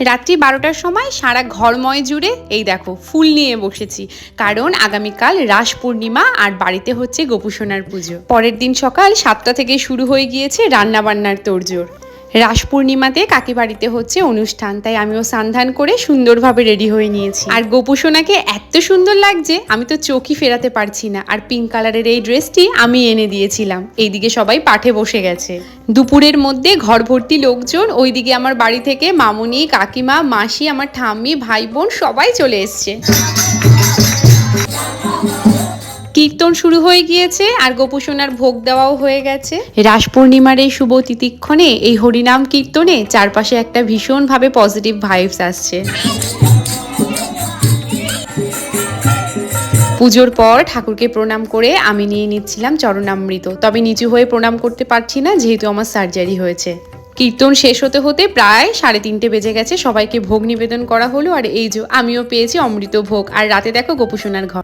রাত্রি বারোটার সময় সারা ঘরময় জুড়ে, এই দেখো, ফুল নিয়ে বসেছি। কারণ আগামীকাল রাস পূর্ণিমা আর বাড়িতে হচ্ছে গোপুসোনার পুজো। পরের দিন সকাল সাতটা থেকে শুরু হয়ে গিয়েছে রান্নাবান্নার তোড়জোড়। রাস পূর্ণিমাতে কাকি বাড়িতে হচ্ছে অনুষ্ঠান। তাই আমিও সান্ধান করে সুন্দরভাবে রেডি হয়ে নিয়েছি। আর গোপুসোনাকে এত সুন্দর লাগছে, আমি তো চোখই ফেরাতে পারছি না। আর পিঙ্ক কালারের এই ড্রেসটি আমি এনে দিয়েছিলাম। এইদিকে সবাই পাঠে বসে গেছে। দুপুরের মধ্যে ঘর ভর্তি লোকজন, ওইদিকে আমার বাড়ি থেকে মামুনি, কাকিমা, মাসি, আমার ঠাম্মি, ভাই বোন সবাই চলে এসছে। কীর্তন শুরু হয়ে গিয়েছে আর গোপুসোনার ভোগ দেওয়াও হয়ে গেছে। রাস পূর্ণিমার এই শুভ তিতিক্ষণে এই হরিনাম কীর্তনে চারপাশে একটা ভীষণভাবে পজিটিভ ভাইবস আসছে। পুজোর পর ঠাকুরকে প্রণাম করে আমি নিয়ে নিচ্ছিলাম চরণামৃত। তবে নিচু হয়ে প্রণাম করতে পারছি না, যেহেতু আমার সার্জারি হয়েছে। কীর্তন শেষ হতে হতে প্রায় সাড়ে তিনটে বেজে গেছে, সবাইকে ভোগ নিবেদন করা হলো। আর এই যে আমিও পেয়েছি অমৃত ভোগ। আর রাতে দেখো গোপুসোনার ঘর।